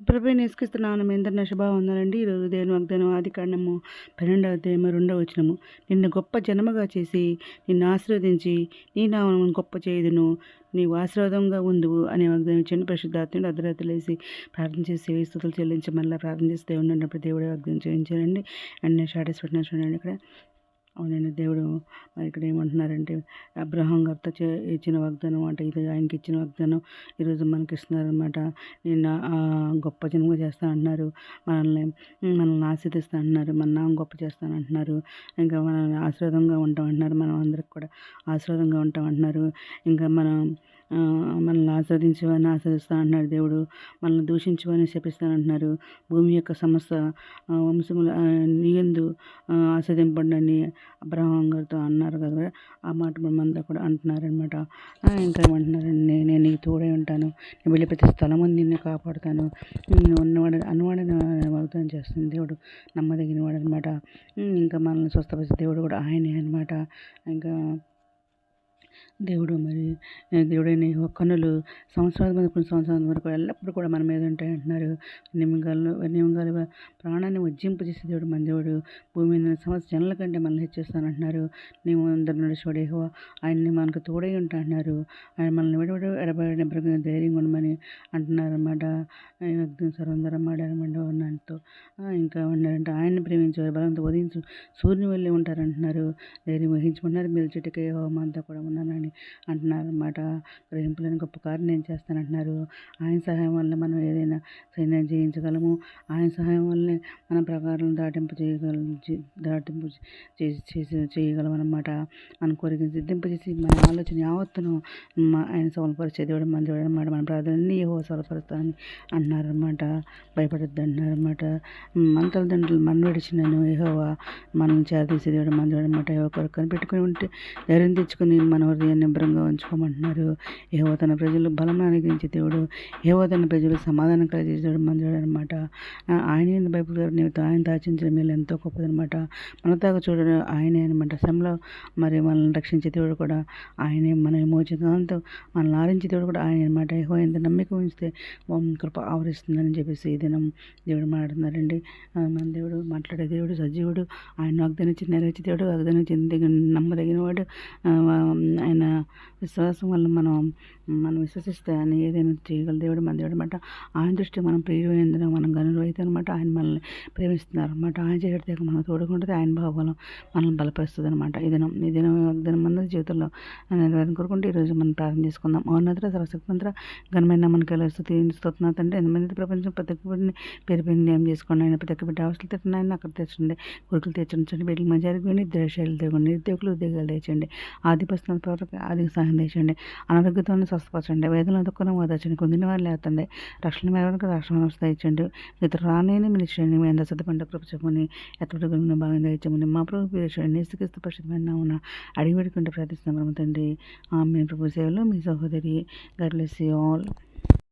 ప్రభు నేసుకిస్తున్నాను మీ అందరిన శుభా ఉందండి ఈరోజు దేవుని వాగ్దానం ఆది కాండము పన్నెండవ తేమ రెండవ వచనము. నిన్ను గొప్ప జనముగా చేసి నిన్ను ఆశీర్వదించి నీ నామను గొప్ప చేయుదును. నీవు ఆశీర్వాదంగా ఉందువు అనే వాగ్దానం ఇచ్చిన. పరిశుద్ధాత్ముడు అర్ధరాత్రి లేసి ప్రార్థన చేసి స్థుతులు చెల్లించి మళ్ళీ ప్రార్థన చేస్తే ఉన్నప్పుడు దేవుడే వాగ్దానం చేయించారండి. అండ్ నేను స్టాటస్ పెట్టిన చూడండి ఇక్కడ అవునండి. దేవుడు మరి ఇక్కడ ఏమంటున్నారంటే అబ్రహం గారితో చే ఇచ్చిన వాగ్దానం అంటే ఇది ఆయనకి ఇచ్చిన వాగ్దానం. ఈరోజు మనకి ఇస్తున్నారనమాట నేను గొప్ప జన్మగా చేస్తా అంటున్నారు. మనల్ని మనల్ని ఆశీర్దిస్తా అంటున్నారు. మన నామం గొప్ప చేస్తాను అంటున్నారు. ఇంకా మనల్ని ఆశీర్వాదంగా ఉంటాం అంటున్నారు. మనం అందరికి కూడా ఆశీర్వాదంగా ఉంటాం అంటున్నారు. ఇంకా మనం మనల్ని ఆస్వాదించవని ఆస్వాదిస్తా అంటున్నాడు దేవుడు. మనల్ని శపిస్తాను శపిస్తానంటున్నారు భూమి యొక్క సమస్త వంశముల నీయందు ఆస్వాదింపడని అబ్రహం గారితో అన్నారు కదా. ఆ మాట మనమంతా కూడా అంటున్నారనమాట ఇంకా ఏమంటున్నారండి నేను నీకు తోడై ఉంటాను. నేను వెళ్ళి ప్రతి స్థలం నిన్ను కాపాడుతాను. నేను ఉన్నవాడు అన్నవాడని వాగ్దానం చేస్తుంది దేవుడు. నమ్మదగిన వాడు అనమాట ఇంకా మనల్ని స్వస్థపరిచే దేవుడు కూడా ఆయనే అనమాట ఇంకా దేవుడు మరి దేవుడైన కన్నులు సంవత్సరాల మీద కొన్ని సంవత్సరాల వరకు ఎల్లప్పుడూ కూడా మన మీద ఉంటాయి అంటున్నారు. నిమ్మకాలు నిమిగాలు ప్రాణాన్ని ఉజ్జింపజేసే దేవుడు మన దేవుడు. భూమి మీద సంవత్సరం జనల కంటే మనల్ని హెచ్చిస్తానంటున్నారు నీవు అందరు నడిచివాడు ఏహో ఆయన్ని మనకు తోడై ఉంటా అంటున్నారు. ఆయన మనల్ని విడవడు ఎడబడి ధైర్యం ఉండమని అంటున్నారు అనమాట సర్వందరం మాడారన్నమాట ఉన్నతో ఇంకా ఉన్నారంటే. ఆయన్ని ప్రేమించేవారు బలంతో ఉదయించు సూర్యుని వెళ్ళి ఉంటారంటున్నారు. ధైర్యం వహించుకున్నారు మీరు చెట్టుకే అంతా కూడా ఉన్నారు అని అంటున్నారన్నమాట. గ్రహింపులను గొప్ప కార్యం నేను చేస్తానంటున్నారు? ఆయన సహాయం వల్ల మనం ఏదైనా సైన్యం జయించగలము? ఆయన సహాయం వల్లే మన ప్రకారం దాటింపు చేయగల దాటింపు చేసి చేసి చేయగలం అనమాట మన కోరిక సిద్ధింపజేసి మన ఆలోచన యావత్తును ఆయన సఫలపరిచే దేవుడు మన దేవుడు అనమాట మన ప్రార్థనని ఏవో సఫలపరుస్తానని అన్నారనమాట భయపడద్దు అన్నారనమాట మన తల్లిదండ్రులు మన విడిచినను ఏహోవా మనం చేరదీసే దేవుడు మన దేవుడు అనమాట ఒకరు కనిపెట్టుకుని ఉంటే ధైర్యం తెచ్చుకొని మన హృదయాన్ని నిబ్రంగా ఉంచుకోమంటున్నారు. ఏవో తన ప్రజలు బలం అనుగ్రహించే దేవుడు ఏవో తన ప్రజలు సమాధానం కలిగించే దేవుడు అనమాట ఆయన బైబుల్ గారు నీతో ఆయన దాచించిన మేలు ఎంతో గొప్పదనమాట. మన దాకా చూడడం ఆయనే అనమాట. శ్రమలో మరి మనల్ని రక్షించే దేవుడు కూడా ఆయనే. మన విమోచనంతో మనల్ని ఆరించే దేవుడు కూడా ఆయన అనమాట. ఏహో ఎంత నమ్మిక ఉంచితే కృప ఆవరిస్తుందని చెప్పేసి ఈ దినం దేవుడు మాట్లాడుతున్నారండి. మన దేవుడు మాట్లాడే దేవుడు సజీవుడు. ఆయన వాగ్దానించి నెరవేర్చే దేవుడు వాగ్దానించి నమ్మదగిన వాడు ఆయన విశ్వాసం వల్ల మనం మనం విశ్వసిస్తే ఆయన ఏదైనా చేయగల దేవుడు మన దేవుడు అనమాట ఆయన దృష్టి మనం ప్రియమైనందున మనం గనులు అయితే అనమాట ఆయన మనల్ని ప్రేమిస్తున్నారు అనమాట ఆయన చేయడం మనం తోడుకుంటుంది ఆయన భావబలం మనల్ని బలపరుస్తుంది అనమాట ఈ దినం ఈ దినం దినం మన జీవితంలో నెరవేరని కోరుకుంటే ఈరోజు మనం ప్రార్థన చేసుకుందాం. అవునద్ర సరశక్తిమంత్ర ఘనమైన మనకి ఎలా స్థుతి స్తోత్రం తండ్రి. ఎంతమంది ప్రపంచం ప్రతి ఒక్కరిని పేరు పేరు నియమం చేసుకోండి. ఆయన ప్రతి ఒక్క బిడ్డ అవసరం తెచ్చండి ఆయన అక్కడ తెచ్చండి. కొడుకులు తెచ్చండి బిడ్డలు మంచి విని ద్వేషాలు తెగండి. నిరుద్యోగులు ఉద్యోగాలు తెచ్చండి. ఆదిపస్తున్న ఆర్థిక సహాయం తెచ్చండి అనారోగ్యంతో స్వస్థపరచండి. వేదనలు దుఃఖం వదచండి కొందిన వారు లేతండి. రక్షణ మేరకు రక్షణ వ్యవస్థ ఇచ్చండి ఇతర రానేని మీరు మీ ఎంత సిద్ధపండి కృప చెప్పని ఎత్తడి గురిని భాగంగా ఇచ్చమని మా ప్రభు పీరించండి నేసుకిస్తూ పరిశుద్ధమైన ఉన్న అడిగి పెట్టుకుంటే ప్రార్థిస్తున్నాం. తండ్రి. ఆమె ప్రభు సేవలో మీ సహోదరి. గర్లెస్ ఆల్.